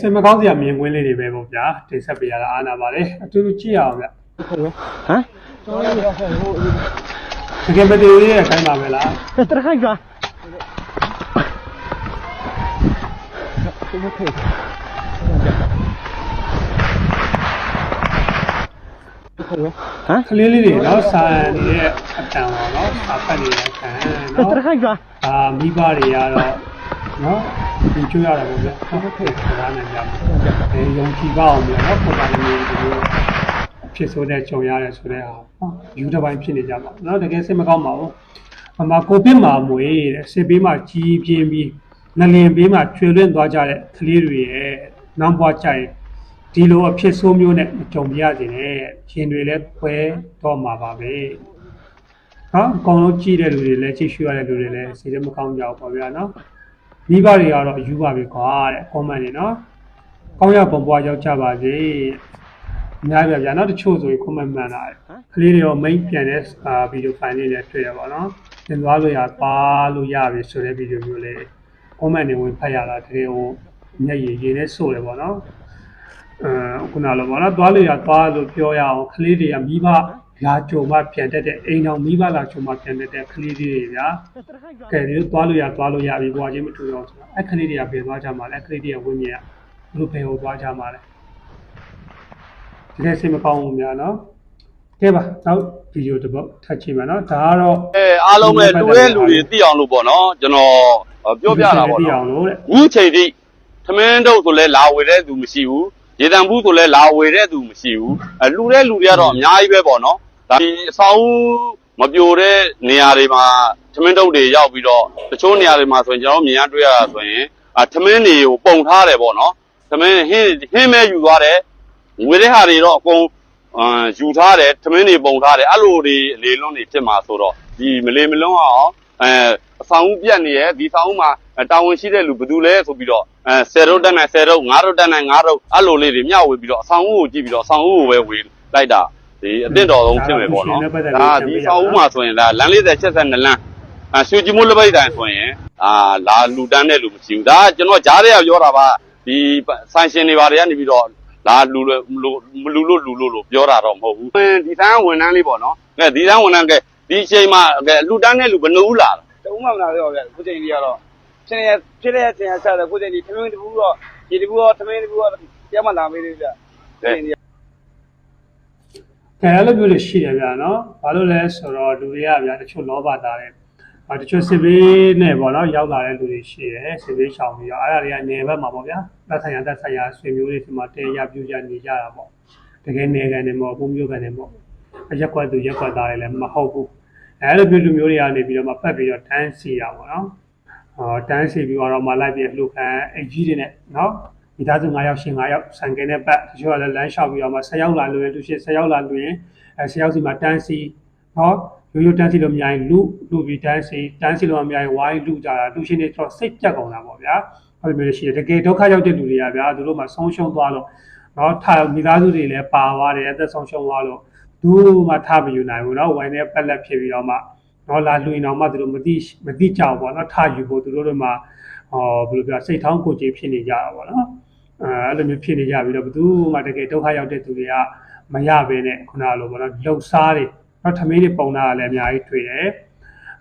စိတ်မကောင်းစရာမြင်ကွင်းလေးတွေပဲပေါ့ဗျာတင်ဆက်ပေးရတာအားနာပါတယ်အတူတူကြည့်ရအောင်ဗျဟမ်တကယ်မတူလေးရဲ့အခိုင်းပါပဲလားတရခိုင်ကဟမ်ကလေးလေးတွေနော်စာနေတဲ့အတန်ပါနော်စာဖတ်နေတဲ့အတန်နော်တရခိုင်ကအာမိဘတွေကတော့နော် ဒီကျွရတာပေါ့ဗျာဟုတ်ကဲ့ခါနိုင်ကြပါအဲယုံကြည်ပါအောင်ဗျာနော်ပုံမှန်လေးဒီလိုဖြစ်ဆိုတဲ့ကြုံရတယ်ဆိုတဲ့ဟာနော်ယူတစ်ပိုင်းဖြစ်နေကြပါနော်တကယ်စိတ်မကောင်းပါဘူးအမကိုပစ်မှာမွေတဲ့စစ်ပေးမှာကြီးပြင်းပြီးငလင်ပေးမှာကျွေလွင့်သွားကြတဲ့ကလေးတွေရဲ့နောက်ဘွားကြိုင်ဒီလိုအဖြစ်ဆိုးမျိုးနဲ့ကြုံပြရစေနဲ့ရှင်တွေလည်းခွဲတော့မှာပါပဲနော်အကောင်လုံးကြည့်တဲ့လူတွေလည်းကြည့်ရှုရတဲ့လူတွေလည်းစိတ်ထဲမကောင်းကြဘူးပေါ့ဗျာနော် မိဘတွေကတော့ယူပါပြီခွာတဲ့ comment တွေနော်ကောင်းရပုံပွားရောက်ကြပါစေအများကြီးပဲဗျာနော်တချို့ဆိုရင် comment မှန်တာတယ်ကလေးတွေရော main ပြန်တဲ့အာဗီဒီယို file လေးလည်းတွေ့ရပါတော့သင်သွားလို့ရပါလို့ရပြီဆိုတဲ့ဗီဒီယိုမျိုးလေး comment တွေဝင်ဖတ်ရတာတကယ်ဟိုမျက်ရည်ရည်နဲ့ဆိုတယ်ပေါ့နော်အဲခုနလိုပေါ့နော်သွားလို့ရသွားလို့ပြောရအောင်ကလေးတွေကမိဘ လာကြုံမှပြန်တက်တဲ့အိမ်တော်မိဘလာကြုံမှပြန်တက်တဲ့ကလေးတွေဗျာတရခိုင်ကကဲဒီလိုသွားလို့ရသွားလို့ရပြီဘွာချင်းမထူတော့ဆိုတာအဲ့ကလေးတွေကပြင်သွားကြမှာလဲကလေးတွေကဝင်းမြင်ကဘလို့ဖယ်ဟိုသွားကြမှာလဲဒီနေ့စိတ်မကောင်းဘူးများနော်ကဲပါနောက်ဗီဒီယိုတစ်ပုတ်ထပ်ကြည့်မယ်နော်ဒါကတော့အဲအားလုံးပဲလူရဲ့လူတွေသိအောင်လို့ပေါ့နော်ကျွန်တော်ပြောပြတာပေါ့သိအောင်နော်လို့တဲ့အခုချိန်ထိသမင်းတို့ဆိုလဲလာဝယ်တဲ့သူမရှိဘူး ရေတံဘူးဆိုလဲလာဝယ်တဲ့သူမရှိဘူးအဲလူတဲ့လူတွေကတော့အများကြီးပဲပေါ့နော်ဒါဒီအဆောင်မပြိုတဲ့နေရာတွေမှာသမင်းတို့တွေရောက်ပြီးတော့တချို့နေရာတွေမှာဆိုရင်ကျွန်တော်မြင်ရတွေ့ရတာဆိုရင်အာသမင်းတွေကိုပုံထားတယ်ပေါ့နော်သမင်းဟင်းဟင်းမဲယူသွားတယ်ငွေတဲ့ဟာတွေတော့အကုန်အာယူထားတယ်သမင်းတွေပုံထားတယ်အဲ့လိုတွေလေလွန်းတွေဖြစ်မှာဆိုတော့ဒီမလေမလွန်းအောင်အဲအဆောင်ဦးပြတ်နေရဲ့ဒီဆောင်ဦးမှာတာဝန်ရှိတဲ့လူဘယ်သူလဲဆိုပြီးတော့ အဲ10ရုပ်တက်နိုင်10ရုပ်9ရုပ်တက်နိုင်9ရုပ်အဲ့လိုလေးတွေမျှဝေပြီးတော့အဆောင်ဦးကိုကြည့်ပြီးတော့အဆောင်ဦးကိုပဲဝေလိုက်တာဒီအသင့်တော်ဆုံးဖြစ်မယ်ပေါ့နော်ဒါဒီဆောင်ဦးမှာဆိုရင်ဒါလမ်း40 82လမ်းအဲရွှေကြည်မိုးလက်ပိတ်တိုင်ဆိုရင်အာလာလူတန်းတဲ့လူမရှိဘူးဒါကကျွန်တော်ကြားထဲကပြောတာပါဒီဆိုင်ရှင်တွေဘာတွေကနေပြီးတော့လာလူလို့လူမလူလို့လူလို့လို့ပြောတာတော့မဟုတ်ဘူး။ဒီတန်းဝန်ထမ်းလေးပေါ့နော်။ကဲဒီတန်းဝန်ထမ်းကဲဒီအချိန်မှာကဲလူတန်းတဲ့လူဘယ်နှဦးလာတာတဦးမှမလာတော့ဗျခုချိန်ကြီးကတော့ ဖြစ်နေဖြစ်တဲ့ဆင်ရဆက်တယ်ခုချိန်ကြီးသမင်းတပူတော့ဒီတပူတော့သမင်းတပူတော့တရားမှလာမေးသေးဗျခုချိန်ကြီးကဲအဲ့လိုမျိုးလေးရှိတယ်ဗျာနော်ဘာလို့လဲဆိုတော့လူတွေကဗျာတချို့လောဘသားတယ်အာတချို့စစ်ဘေးနဲ့ပေါ့နော်ရောက်လာတဲ့လူတွေရှိတယ်စစ်ဘေးရှောင်ပြီးတော့အဲ့ဒါတွေကနေဘက်မှာပေါ့ဗျာသက်ဆိုင်ရာသက်ဆိုင်ရာဆွေမျိုးတွေဒီမှာတဲရပြူကြနေကြတာပေါ့တကယ်နေကန်နေမဟုတ်ဘူးမျိုးကန်နေမဟုတ်အရက်ကွက်သူရက်ကွက်သားတွေလည်းမဟုတ်ဘူးအဲ့လိုမျိုးလူမျိုးတွေကနေပြီးတော့မှပတ်ပြီးတော့တန်းစီတာပေါ့နော်ဟော တန်းစီပြီးတော့မှလိုက်ပြီးလှုပ်ခန်းအကြီးတွေနဲ့နော်မိသားစု9ယောက်ရှင်9ယောက်ဆန်ကင်နဲ့ပတ်တချို့ကလည်းလမ်းလျှောက်ပြီးတော့မှ10ယောက်လာလို့လူရှိ10ယောက်လာလို့ရင်အဲ10ယောက်စီမှာတန်းစီဟောရိုးရိုးတန်းစီလို့မရရင်လူလူပြီးတန်းစီတန်းစီလို့မရရင်ဝိုင်းလူကြတာလူရှင်တွေတော့စိတ်ပြတ်ကုန်တာပေါ့ဗျာအဲ့လိုမျိုးရှိတယ်တကယ်ဒုက္ခရောက်တဲ့လူတွေကဗျာသူတို့မှဆုံးရှုံးသွားလို့နော်ထားမိသားစုတွေလည်းပါသွားတယ်အသက်ဆုံးရှုံးသွားလို့သူမှထားမယူနိုင်ဘူးနော်ဝိုင်းနဲ့ပက်လက်ဖြစ်ပြီးတော့မှ နော်လာလူရင်တော့မှသူတို့မသိမသိကြဘူးပေါ့နော်ထားယူဖို့သူတို့တွေမှဟောဘယ်လိုပြောစိတ်ထောင်းကိုကြည်ဖြစ်နေကြတာပေါ့နော်အဲအဲ့လိုမျိုးဖြစ်နေကြပြီးတော့ဘယ်သူမှတကယ်ဒုက္ခရောက်တဲ့သူတွေကမရဘဲနဲ့ခုနလိုပေါ့နော်လှုပ်ရှားတွေနော်ထမင်းတွေပုံတာကလည်းအများကြီးတွေ့တယ်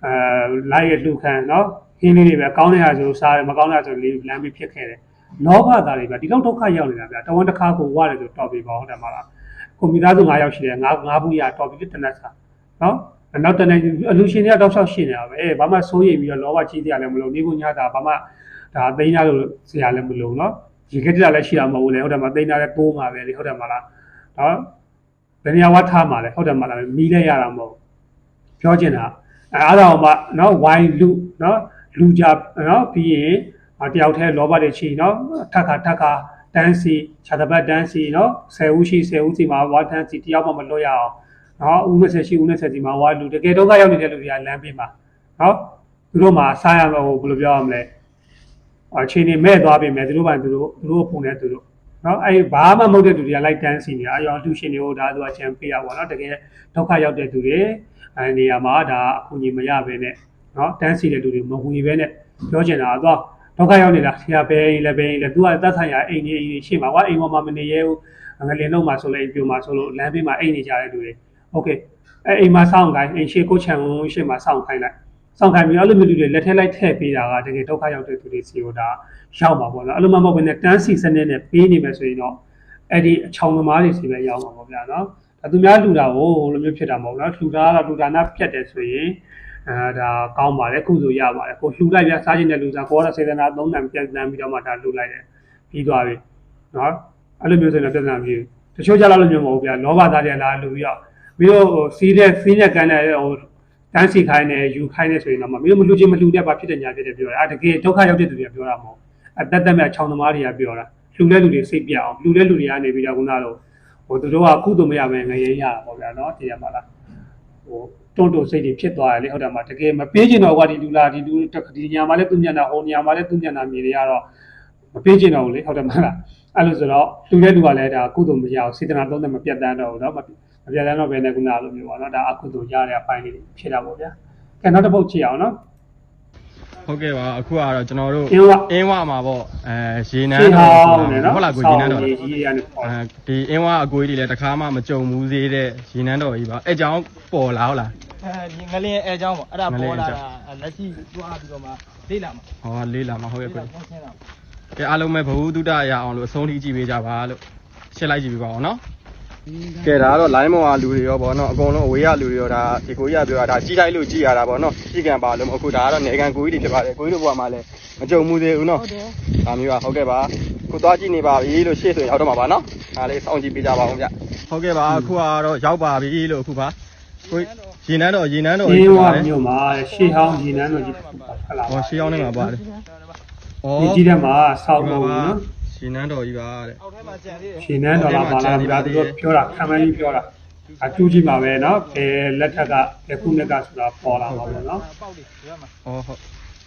အဲလိုက်ရလှူခံနော်ခင်းလေးတွေပဲကောင်းတဲ့ဟာဆိုစားတယ်မကောင်းတဲ့ဟာဆိုလေးလမ်းပြီးဖြစ်ခဲ့တယ်လောဘသားတွေပဲဒီလောက်ဒုက္ခရောက်နေတာဗျာတဝန်တစ်ခါကိုဝရတယ်ဆိုတော်ပြီပါဟုတ်တယ်မလားကွန်ပျူတာဆို9ယောက်ရှိတယ်9 9ဘူးရတော်ပြီတနက်စာနော် နောက်တနေ့အလူရှင်တွေကတောက်လျှောက်ရှင်းနေတာပဲဘာမှစိုးရိမ်ပြီးတော့လောဘကြီးတရားလည်းမလို့နေကိုညတာဘာမှဒါသိန်းရလို့ဆရာလည်းမလို့နော်ရေခက်တက်လည်းရှိတာမဟုတ်ဘူးလေဟုတ်တယ်မသိန်းရလည်းတိုးမှာပဲလေဟုတ်တယ်မလားနော်ဘယ်နေရာဝါထားမှာလဲဟုတ်တယ်မလားမီးလဲရတာမဟုတ်ပြောချင်တာအဲအားတော့မှနော်ဝိုင်းလူနော်လူကြနော်ပြီးရင်တယောက်တည်းလောဘတွေချီနော်ထက်ခါထက်ခါတန်းစီခြာတပတ်တန်းစီနော်10ဦးရှိ10ဦးစီမှာဝါတန်းစီတယောက်မှမလွတ်ရအောင် နော်ဦး20ရှိဦး20စီမှာဝါလူတကယ်တော့ကရောက်နေတဲ့လူတွေကလမ်းပေးမှာနော်သူတို့မှာစားရတော့ဘယ်လိုပြောရမလဲအချိန်နေမဲ့သွားပြီမဲ့သူတို့ဘာသူတို့သူတို့ပုံနဲ့သူတို့နော်အဲ့ဘာမှမဟုတ်တဲ့သူတွေကလိုက်တန်းစီနေတာအရောင်လူရှင်တွေကိုဒါဆိုအချန်ပေးရပါတော့တကယ်ဒုက္ခရောက်တဲ့သူတွေအဲနေရာမှာဒါအခုညီမရပဲနဲ့နော်တန်းစီတဲ့လူတွေမဝင်ပဲနဲ့ပြောချင်တာတော့ဒုက္ခရောက်နေတာဆရာပဲအိမ်လည်းပဲအိမ်လည်းသူကတတ်ဆိုင်ရာအိမ်ကြီးအိမ်ကြီးရှိမှာကွာအိမ်ပေါ်မှာမနေရဘူးငလင်လုံးမှာဆိုလို့အိမ်ပြိုမှာဆိုလို့လမ်းဘေးမှာအိမ်နေကြတဲ့လူတွေ โอเคအဲအိမ်မှာစောင့်ခိုင်းအိမ်ရှိကိုချံဝင်ရှိမှာစောင့်ခိုင်းလိုက်စောင့်ခိုင်းပြီးအဲ့လိုမျိုးလူတွေလက်ထက်လိုက်ထည့်ပေးတာကတကယ်ဒုက္ခရောက်တဲ့သူတွေစီကိုဒါရောက်မှာပေါ့နော်အဲ့လိုမှမဟုတ်ဘဲနဲ့တန်းစီစနစ်နဲ့ပေးနေမယ်ဆိုရင်တော့အဲ့ဒီအချောင်သမားတွေစီပဲရောက်မှာပေါ့ဗျာနော်ဒါသူများလူတာကိုလိုမျိုးဖြစ်တာမဟုတ်ဘူးနော်လူတာကတော့လူတာနာဖြတ်တယ်ဆိုရင် အဲဒါကောင်းပါတယ်ကုသိုလ်ရပါတယ်ကိုလှူလိုက်ပြစားခြင်းတဲ့လူစားကိုကတော့စေတနာသုံးတန်ပြန်တန်းပြီးတော့မှဒါလှူလိုက်တယ်ပြီးသွားပြီနော်အဲ့လိုမျိုးဆိုရင်တော့ပြဿနာမရှိဘူးတချို့ကြတော့လို့မျိုးမဟုတ်ဘူးဗျာလောဘသားတွေလာလှူပြီးတော့ ပြီးတော့ဟိုစီးတဲ့စီးနဲ့ကန်တဲ့ဟိုတန်းစီခိုင်းတယ်ယူခိုင်းတယ်ဆိုရင်တော့မပြီးတော့မလှူခြင်းမလှူတဲ့ဘာဖြစ်တဲ့ညာဖြစ်တယ်ပြောတာအဲတကယ်ဒုက္ခရောက်တဲ့သူတွေကပြောတာမဟုတ်အတက်တက်မြချောင်းသမားတွေကပြောတာလှူတဲ့လူတွေစိတ်ပြအောင်လှူတဲ့လူတွေကနေပြီးတော့ခုနလိုဟိုသူတို့ကကုသိုလ်မရမယ်ငရေရတာပေါ့ဗျာနော်တည်ရပါလား ဟိုတွန့်တုံစိတ်တွေဖြစ်သွားတယ်လေဟုတ်တယ်မတကယ်မပေးချင်တော့ကွာဒီလူလာဒီလူဒီညမှာလည်းသူညံတာဟိုညမှာလည်းသူညံတာမြင်ရတော့မပေးချင်တော့ဘူးလေဟုတ်တယ်မလားအဲ့လိုဆိုတော့လူတဲ့လူကလည်းဒါကုသိုလ်မရအောင်စေတနာသုံးတဲ့မပြတ်တန်းတော့ဘူးเนาะ မပြန်လဲတော့ဘယ်နဲ့ခုနလိုမျိုးပါနော်ဒါအကုသို့ရတဲ့အပိုင်းလေးဖြစ်တာပေါ့ဗျာကဲနောက်တစ်ပုတ်ကြည့်အောင်နော်ဟုတ်ကဲ့ပါအခုကတော့ကျွန်တော်တို့အင်းဝမှာပေါ့အဲရေနန်းတော်ဟုတ်လားကိုရေနန်းတော်အဲဒီအင်းဝအကိုကြီးတွေလည်းတခါမှမကြုံဘူးသေးတဲ့ရေနန်းတော်ကြီးပါအဲကြောင်ပေါ်လာဟုတ်လားအဲဒီငလင်းအဲကြောင်ပေါ့အဲ့ဒါပေါ်လာတာလက်ရှိသွားပြီးတော့မှလေးလာမှာဟောလေးလာမှာဟုတ်ကဲ့ကိုကဲအားလုံးပဲဘဝတုဒ္ဒရအောင်လို့အဆုံးထိကြည့်ပေးကြပါလို့ရှင်းလိုက်ကြည့်ပေးပါအောင်နော် ကဲဒါကတော့ line မောင်ကလူတွေရောဗောနော်အကုန်လုံးအဝေးကလူတွေရောဒါဒီကိုကြီးကပြောတာဒါကြီးလိုက်လို့ကြည်ရတာဗောနော်ကြီးကံပါလို့အခုဒါကတော့နေကံကိုကြီးတွေဖြစ်ပါတယ်ကိုကြီးတို့ဘဝမှာလည်းမကြုံမှုသေးဘူးနော်ဟုတ်တယ်ဒါမျိုးပါဟုတ်ကဲ့ပါခုသွားကြည့်နေပါပြီလို့ရှေ့ဆိုရင်ရောက်တော့မှာပါနော်ဒါလေးစောင့်ကြည့်ပေးကြပါဦးဗျဟုတ်ကဲ့ပါအခုကတော့ရောက်ပါပြီလို့အခုပါကိုရေနန်းတော်ရေနန်းတော်အေးကြီးဝပါတယ်မြို့မှာရှေးဟောင်းကြီးနန်းတော်ကြီးတစ်ခုပါဟုတ်လားဟောရှေးရောက်နေမှာပါတယ်ဩဒီကြီးတဲ့မှာစောက်ဖို့နော် ရေနန်းတော်ကြီးပါတဲ့ အောက်ထဲမှာကြံသေးတယ် ရှင်နန်းတော်လာပါလားဗျာသူတို့ပြောတာခံမကြီးပြောတာအကျူးကြီးပါပဲเนาะဘယ်လက်ထက်ကဘယ်ခုနှစ်ကဆိုတာပေါ်လာပါဘောเนาะ ပေါက်လေးဒီဘက်မှာ ဩဟုတ်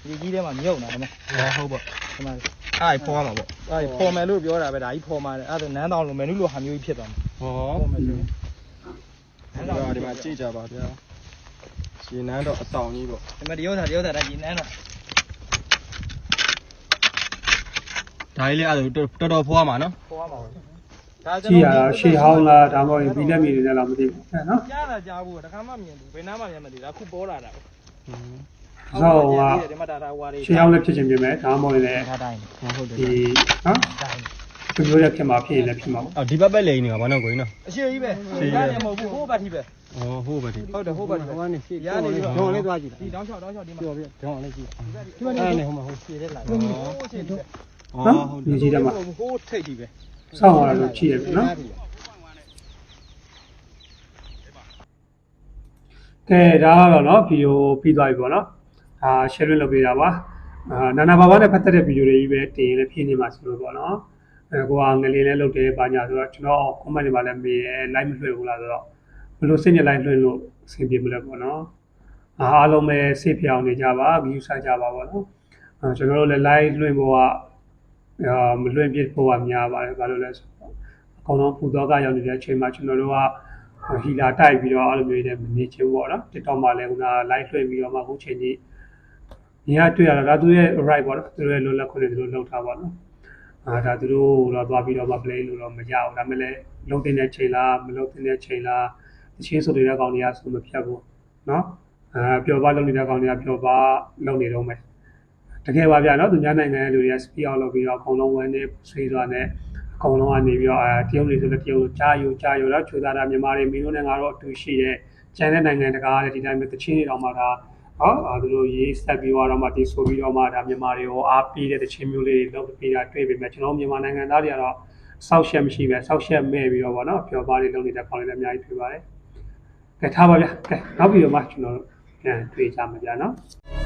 ဒီကြီးထဲမှာမြုပ်နေတာနော် ဟောဟုတ်ပါ ဒီမှာ အဲ့ဖော်မှာပေါ့ အဲ့ဖော်မယ်လို့ပြောတာပဲဒါကြီးဖော်မှာတယ်အဲ့ဒါနန်းတောင်လိုမယ်နုလိုဟာမျိုးကြီးဖြစ်သွားမှာ ဟော ဖော်မယ်ဆိုရင် ဒီမှာကြည့်ကြပါဗျာရေနန်းတော်အဆောင်ကြီးပေါ့ ဒီမှာဒီဥစ္စာဒီဥစ္စာဒါကြီးနန်းတော့ ဒါလေးလည်းအဲ့ဒါတော်တော်ဖွားမှာနော်ဖွားမှာပါဒါကျွန်တော်ကြည့်ရရှေ့ဟောင်းလားဒါမှမဟုတ်ဘီလက်မီတွေလည်းမသိဘူးဟဲ့နော်ကြားတာကြားဘူးတခါမှမမြင်ဘူးဘယ်နားမှမြင်မသိဘူးဒါခုပေါ်လာတာပေါ့ဟင်းဟုတ်ပါဒီမှာဒါဒါဟွာလေးရှေ့ဟောင်းလည်းဖြစ်ခြင်းပြင်မယ်ဒါမှမဟုတ်လည်းထားတိုင်းဟုတ်တယ်ဒီနော်ဒီလိုရဖြစ်မှာဖြစ်ရင်လည်းဖြစ်မှာပေါ့အော်ဒီဘက်ပဲလေနေပါဘာနော်ကိုင်းနော်အရှိကြီးပဲရရမဟုတ်ဘူးဟိုးဘက်ထိပဲအော်ဟိုးဘက်ထိဟုတ်တယ်ဟိုးဘက်ထိဟိုကနေရှေ့ရနေတော့ဒေါ်လေးသွားကြည့်ဒီတောင်းလျှောက်တောင်းလျှောက်ဒီမှာပြောပြဒေါ်လေးကြည့်ဒီဘက်ဒီအဲ့နေဟိုမှာဟိုရှေ့တဲ့လာဟိုရှေ့ တဲ့ ဩ เนาะ ဟုတ် ဒီ တယ် ကြီးတဲ့မှာ ဟိုးထိတ်ကြီးပဲ စောင့်ရလို့ကြည့်ရပြီเนาะကဲဒါကတော့เนาะဗီဒီယိုပြီးသွားပြီပေါ့เนาะအာ share လုပ်ပေးတာပါအာနာနာဘာဘာနဲ့ပတ်သက်တဲ့ဗီဒီယိုတွေကြီးပဲတင်ရင်လည်းဖြစ်နေမှာဆိုလို့ပေါ့เนาะအဲကိုကငလင်းလေးလုပ်တယ်ဘာညာဆိုတော့ကျွန်တော် comment တွေမှာလည်းမေးရဲ live မလွှင့်ဘူးလားဆိုတော့ဘယ်လိုစိတ်နဲ့ live လွှင့်လို့အဆင်ပြေမလဲပေါ့เนาะအာအားလုံးပဲစိတ်ပြောင်းနေကြပါ view ဆိုင်ကြပါပေါ့เนาะအာကျွန်တော်တို့လည်း live လွှင့်ဖို့ကအာ မလွှင့်ပြဖို့ကများပါတယ်ဘာလို့လဲဆိုတော့အကောင်လုံးပူတော့ကရောက်နေတဲ့အချိန်မှာကျွန်တော်တို့ကဟီလာတိုက်ပြီးတော့အဲ့လိုမျိုးတွေမနေချင်ဘူးပေါ့နော် TikTok မှာလည်းခုန live လွှင့်ပြီးတော့မှအခုချိန်ကြီးညီကတွေ့ရတာဒါသူရဲ့ right ပေါ့နော်သူရဲ့လွတ်လပ်ခွင့်တွေသူတို့လောက်ထားပါတော့အာဒါသူတို့တော့သွားပြီးတော့မှ play လို့တော့မရဘူးဒါပေမဲ့လည်းလုံးတင်တဲ့ချိန်လားမလုံးတင်တဲ့ချိန်လားတချင်းဆိုတဲ့ကောင်တွေကဆိုမဖြတ်ဘူးနော်အာပျော်ပါလုပ်နေတဲ့ကောင်တွေကပျော်ပါလုပ်နေတော့မယ် တကယ်ပါဗျာနော်သူများနိုင်ငံရဲ့လူတွေက speed out လုပ်ပြီးတော့အကုန်လုံးဝမ်းနေဆွေးစွာနဲ့အကုန်လုံးကနေပြီးတော့အာတရုတ်တွေဆိုလည်းတရုတ်လိုကြားယူကြားယူတော့ချိုးသားတာမြန်မာတွေမင်းတို့နဲ့ငါတို့အတူရှိတဲ့ကျန်တဲ့နိုင်ငံတကာကလည်းဒီတိုင်းပဲတချင်းတွေတော့မှဒါနော်အာသူတို့ရေးဆက်ပြီးတော့မှဒီဆိုပြီးတော့မှဒါမြန်မာတွေရောအားပေးတဲ့တချင်းမျိုးလေးတွေလုပ်ပေးတာတွေ့ပေမဲ့ကျွန်တော်မြန်မာနိုင်ငံသားတွေကတော့ဆောက်ရှက်မရှိပဲဆောက်ရှက်မဲ့ပြီးတော့ဗောနော်ပျော်ပါးလေးလုပ်နေတဲ့ခေါင်းလေးလည်းအများကြီးတွေ့ပါတယ်။ကဲထားပါဗျာ။ကဲနောက်ပြီးတော့မှကျွန်တော်တို့ပြန်တွေ့ကြမှာဗျာနော်။